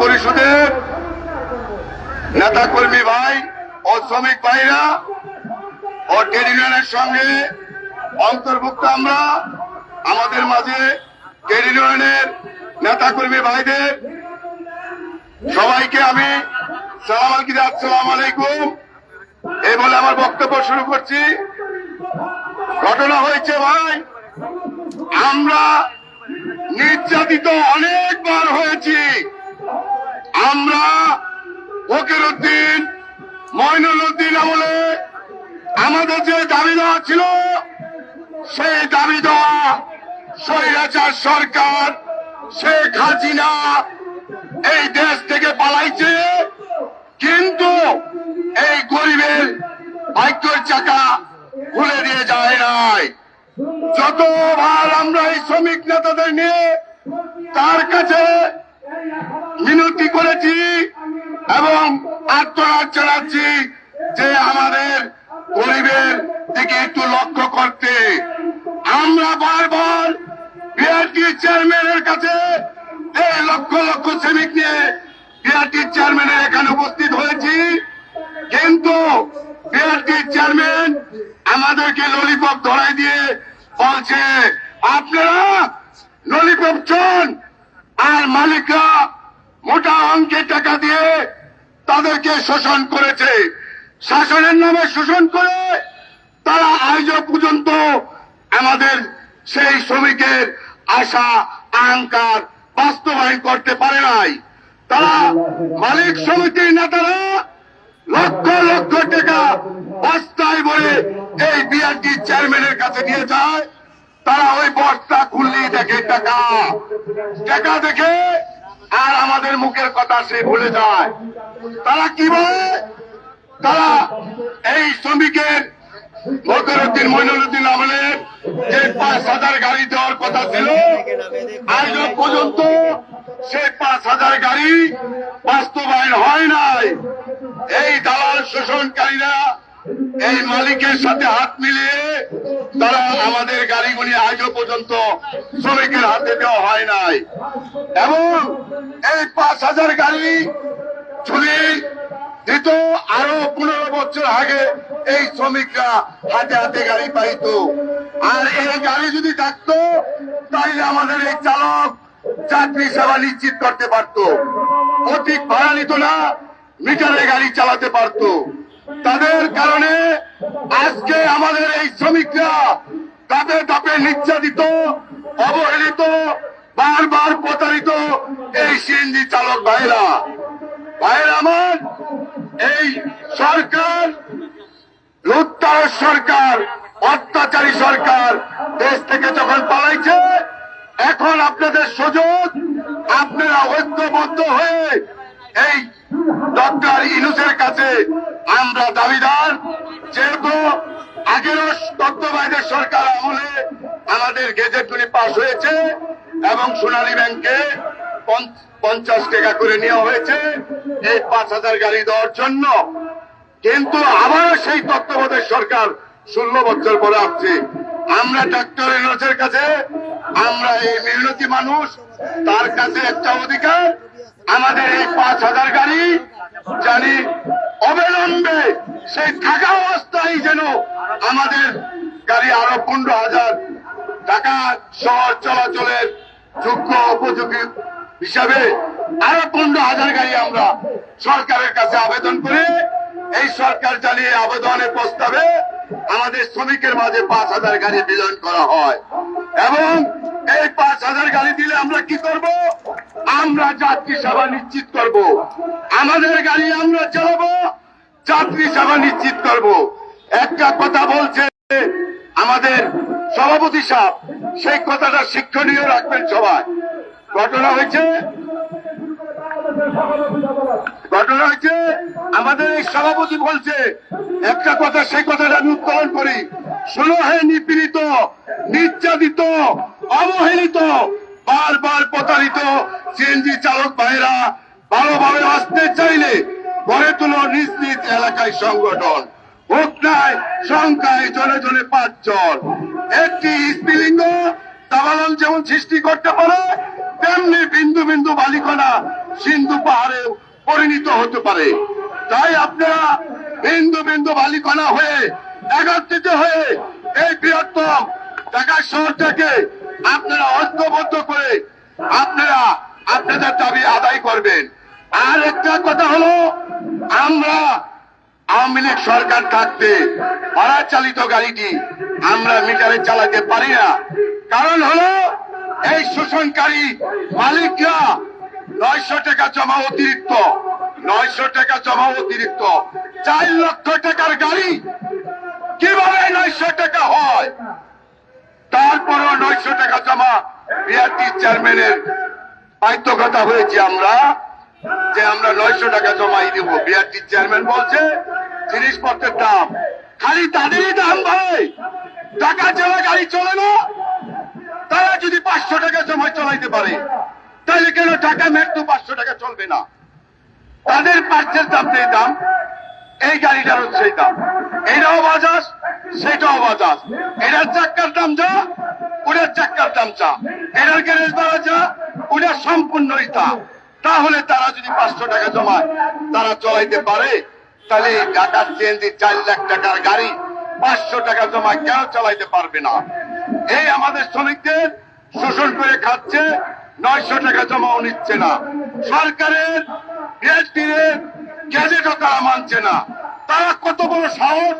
পরিষদের নেতা কর্মী ভাই ও শ্রমিক ভাইরা ও ট্রেড ইউনিয়নের সঙ্গে অন্তর্ভুক্ত আমরা, আমাদের মাঝে ট্রেড ইউনিয়নের নেতা কর্মী ভাইদের সবাইকে আমি সালাম আলকিদ আসসালাম আলাইকুম। এই বলে আমার বক্তব্য শুরু করছি। ঘটনা হয়েছে ভাই, আমরা নির্যাতিত অনেকবার হয়েছি। আমরা ফকির উদ্দিন মইনুল উদ্দিন আমলে আমাদের যে দাবি দেওয়া ছিল, সেই দাবি দেওয়া স্বৈরাচার সরকার শেখ হাসিনা এই দেশ থেকে পালাইছে। কিন্তু এই গরিবের ভাগ্যের চাকা খুলে দিয়ে যায় নাই। যতবার আমরা এই শ্রমিক নেতাদের নিয়ে তার কাছে মিনতি করেছি এবং আত্মরাজ চালাচ্ছি যে আমাদের গরিবের দিকে একটু লক্ষ্য করতে। আমরা বারবার বিআরটি চেয়ারম্যানের কাছে লক্ষ লক্ষ শ্রমিক নিয়ে বিআরটি চেয়ারম্যানের এখানে উপস্থিত হয়েছি। কিন্তু বিআরটি চেয়ারম্যান আমাদেরকে ললিপপ ধরাই দিয়ে বলছে, আপনারা ললিপপ চান আর মালিকরা মোটা অঙ্কের টাকা দিয়ে তাদেরকে শোষণ করেছে। শাসনের নামে শোষণ করে তারা আজ পর্যন্ত আমাদের সেই শ্রমিকের আশা, আহংকার বাস্তবায়ন করতে পারে নাই। তারা মালিক সমিতির নেতারা লক্ষ লক্ষ টাকা বস্তায় বলে এই বিআরটি চেয়ারম্যানের কাছে নিয়ে যায়। তারা ওই বস্তা খুললেই দেখে টাকা। টাকা দেখে আর আমাদের মুখের কথা সে ভুলে যায়। তারা কি বলে? তারা এই শ্রমিকের মকরুদ্দিন মইনুদ্দিন আমলের যে পাঁচ হাজার গাড়ি দেওয়ার কথা ছিল আজ পর্যন্ত সেই পাঁচ হাজার গাড়ি বাস্তবায়ন হয় নাই। এই দালাল শোষণকারীরা এই মালিকের সাথে হাত মিলিয়ে তারা আমাদের গাড়িগুলি আজও পর্যন্ত শ্রমিকের হাতে দেওয়া হয় নাই। এবং এই পাঁচ হাজার গাড়ি যদি দিত আরও পনেরো বছর আগে এই শ্রমিকরা হাতে হাতে গাড়ি পাইতো। আর এই গাড়ি যদি থাকতো, তাহলে আমাদের এই চালক চাকরি সেবা নিশ্চিত করতে পারতো। অধিক ভাড়া নিত না মিটারে গাড়ি চালাতে পারতো। তাদের কারণে আজকে আমাদের এই শ্রমিকরা ধাপে ধাপে নির্যাতিত অবহেলিত, বারবার প্রতারিত এই সিএনজি চালক ভাইরা ভাইরা আমার, এই সরকার লুত্তার সরকার, অত্যাচারী সরকার দেশ থেকে যখন পালাইছে, এখন আপনাদের সুযোগ, আপনারা ঐক্যবদ্ধ হয়ে এই ডক্টর ইনুসের কাছে আমরা দাবিদার। যেহেতু আগেরও তত্ত্বাবধায়ক সরকার আমলে আমাদের গেজেটগুলি পাশ হয়েছে এবং সোনালী ব্যাংকে পঞ্চাশ টাকা করে নেওয়া হয়েছে। এই পাঁচ হাজার গাড়ি দেওয়ার জন্য। কিন্তু আবার সেই তত্ত্বাবধায়ক সরকার ষোলো বছর পরে আসছে। আমরা ডাক্তার ইনোসের কাছে, আমরা এই মেহনতি মানুষ, তার কাছে একটা অধিকার। আমাদের এই পাঁচ হাজার গাড়ি জানি অবিলম্বে সেই থাকা অবস্থায় যেন আমাদের গাড়ি আরও পনেরো হাজার টাকা শহর চলাচলের যোগ্য উপযোগী হিসাবে আরও পনেরো হাজার গাড়ি আমরা সরকারের কাছে আবেদন করে। এই সরকার চালিয়ে আবেদনের প্রস্তাবে আমাদের শ্রমিকের মাঝে পাঁচ হাজার গাড়ি বিতরণ করা হয়। এবং এই পাঁচ হাজার গাড়ি দিলে আমরা কি করব? আমরা যাত্রী সেবা নিশ্চিত করব। আমাদের গাড়ি আমরা চালাবো, যাত্রী সেবা নিশ্চিত করব। একটা কথা বলছে আমাদের সভাপতি সাহেব, সেই কথাটা শিক্ষণীয় রাখবেন সবাই। ঘটনা হয়েছে ঘটনা হয়েছে, আমাদের এই সভাপতি বলছে, একটা কথা, সেই কথাটা আমি উত্তোলন করি। শোনো হে নিপীড়িত, নির্যাতিত অবহেলিত, বারবার প্রতারিত সিএনজি চালক ভাইরা ভালোভাবে আসতে চাইলে গড়ে তুলো নিজ নিজ এলাকায় সংগঠন। নাই সংখ্যায় জনে জনে পাঁচজন। একটি স্ত্রীলিঙ্গ, দাবানল যেমন সৃষ্টি করতে পারে, তেমনি বিন্দু বিন্দু বালিকণা সিন্ধু পাহাড়ে পরিণত হতে পারে। তাই আপনারা বিন্দু বিন্দু বালিকণা হয়ে একত্রিত হয়ে এই বৃহত্তম ঢাকা শহরটাকে আপনারা ঐক্যবদ্ধ করে আপনারা আপনাদের দাবি আদায় করবেন। আর একটা কথা হলো, আমরা আওয়ামী লীগ সরকার থাকতে ভাড়া চালিত গাড়িটি আমরা মিটারে চালাতে পারি না। কারণ হলো, এই শোষণকারী মালিকরা নয়শো টাকা জমা অতিরিক্ত, নয়শো টাকা জমা অতিরিক্ত, চার লক্ষ টাকার গাড়ি কীভাবে নয়শো টাকা হয়? তারপরও নয়শো টাকা জমা বিআরটি চেয়ারম্যানের বাধ্যকতা হয়েছে আমরা যে আমরা নয়শো টাকা জমাই দেবো। বিআরটি চেয়ারম্যান বলছে, জিনিসপত্রের দাম। খালি তাদেরই দাম ভাই। টাকা ছাড়া গাড়ি চলে না। তারা যদি পাঁচশো টাকা জমা চলাইতে পারে, তাহলে কেন টাকা মৃত্যু পাঁচশো টাকা চলবে না? তাদের পার্সের দাম দাম এই গাড়িটারও সেই দাম। এইটাও বাজাজ, সেটাও বাজাজ। এটার চাক্কার দাম যা, ওটার চাক্কার দাম যা। এটার গ্যারেজ ভাড়া যা ওটা সম্পূর্ণই তা। তাহলে তারা যদি পাঁচশো টাকা জমায়, তারা চলাইতে পারে? তাহলে ঢাকার সিএনজি চার লাখ টাকার গাড়ি পাঁচশো টাকা জমা কেন চালাইতে পারবে না? এই আমাদের শ্রমিকদের শোষণ করে খাচ্ছে, নয়শো টাকা জমাও নিচ্ছে না। সরকারের গ্যাজেটও তারা মানছে না। তারা কত বড় সাহস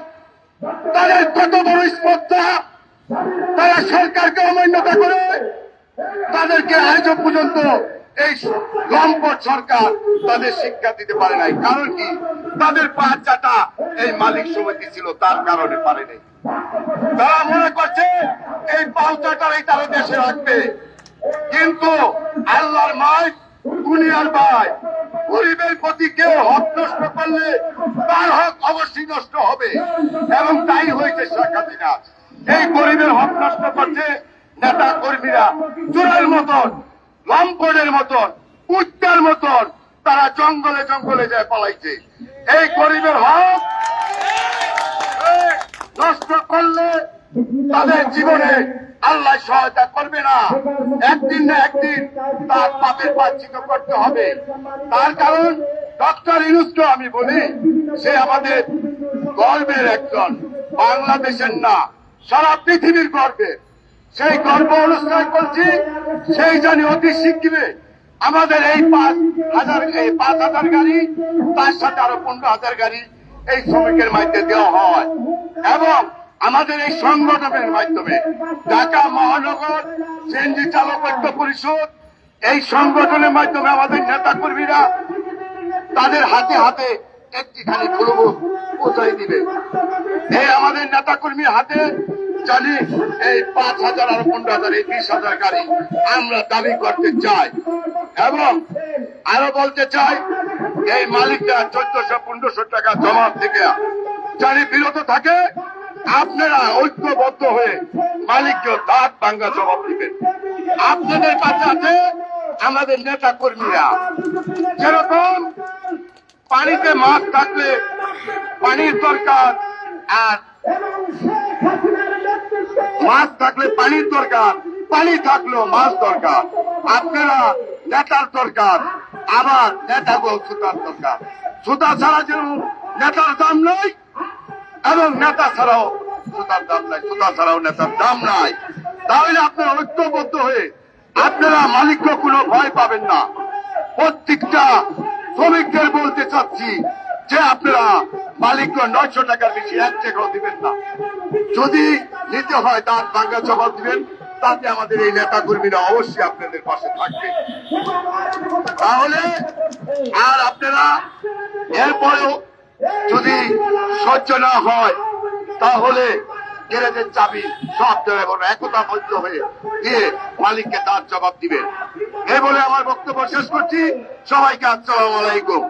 তাদের কত বড় স্পর্ধা, তারা সরকারকে অমান্যতা করে, তাদেরকে আজও পর্যন্ত এই লম্পট সরকার তাদের শিক্ষা দিতে পারে নাই। কারণ কি? তাদের পাঁচ চাটা এই মালিক সমিতি ছিল, তার কারণে পারে নাই। তারা মনে করছে এই পাউচাটাই তারা দেশে রাখবে। কিন্তু আল্লাহর মায়, দুনিয়ার ভাই গরিবের প্রতি কেউ হক নষ্ট করলে তার হক অবশ্যই নষ্ট হবে। এবং তাই হয়েছে শেখ হাসিনা এই গরিবের হক নষ্ট করছে নেতা কর্মীরা। চোরের মতন, লম্পটের মতন উচ্চার মতন তারা জঙ্গলে জঙ্গলে যায় পালাইছে। এই গরিবের হক নষ্ট করলে তাদের জীবনে আল্লাহ সহায়তা করবে না। একদিন না একদিন তার পাপের বাঞ্ছিত করতে হবে। তার কারণ ডক্টর ইনুসকে আমি বলি, সে আমাদের গর্বের একজন, বাংলাদেশের না, সারা পৃথিবীর গর্বের সেই গর্ব অনুষ্ঠান করছি, সেই জানি অতি শিগগিরে আমাদের এই পাঁচ হাজার, এই পাঁচ হাজার গাড়ি, তার সাথে আরও পনেরো হাজার গাড়ি এই শ্রমিকের মাধ্যমে দেওয়া হয়। এবং আমাদের এই সংগঠনের মাধ্যমে ঢাকা মহানগর সিএনজি চালক ঐক্য পরিষদ, এই সংগঠনের মাধ্যমে আমাদের নেতা কর্মীরা তাদের হাতে হাতে একটিখানি ফুলবো পৌঁছাই দিবে। এই আমাদের নেতা কর্মীর হাতে জানি এই পাঁচ হাজার আর পনেরো হাজার, এই বিশ হাজার গাড়ি আমরা দাবি করতে চাই এবং আরও বলতে চাই, এই মালিকরা চোদ্দশো, পনেরোশো টাকা জমা থেকে জানি বিরত থাকে। আপনারা ঐক্যবদ্ধ হয়ে মালিককে দাঁত ভাঙ্গা জবাব দিবেন। আপনাদের কাছে আছে আমাদের নেতা কর্মীরা। যেরকম পানিতে মাছ থাকলে পানির দরকার আর মাছ থাকলে পানির দরকার, পানি থাকলেও মাছ দরকার। আপনারা নেতার দরকার, আবার নেতা গো সুতার দরকার। সুতা ছাড়া যেন নেতার দাম নয় এবং নেতা ছাড়াও সুতার দাম নাই সুতা ছাড়াও নেতার দাম নাই। তাহলে আপনারা ঐক্যবদ্ধ হয়ে আপনারা মালিককে কোনো ভয় পাবেন না। প্রত্যেকটা শ্রমিকদের বলতে চাচ্ছি যে আপনারা মালিককে নয়শো টাকার বেশি এক টাকাও দিবেন না। যদি নিতে হয় তার বাংলা জবাব দিবেন, তাতে আমাদের এই নেতা কর্মীরা অবশ্যই আপনাদের পাশে থাকবে। তাহলে আর আপনারা এরপরেও যদি সহ্য না হয় তাহলে গ্যারেজের চাবি সব ড্রাইভার একতা বদ্ধ হয়ে গিয়ে মালিককে তার জবাব দিবেন। এই বলে আমার বক্তব্য শেষ করছি। সবাইকে আসসালাম আলাইকুম।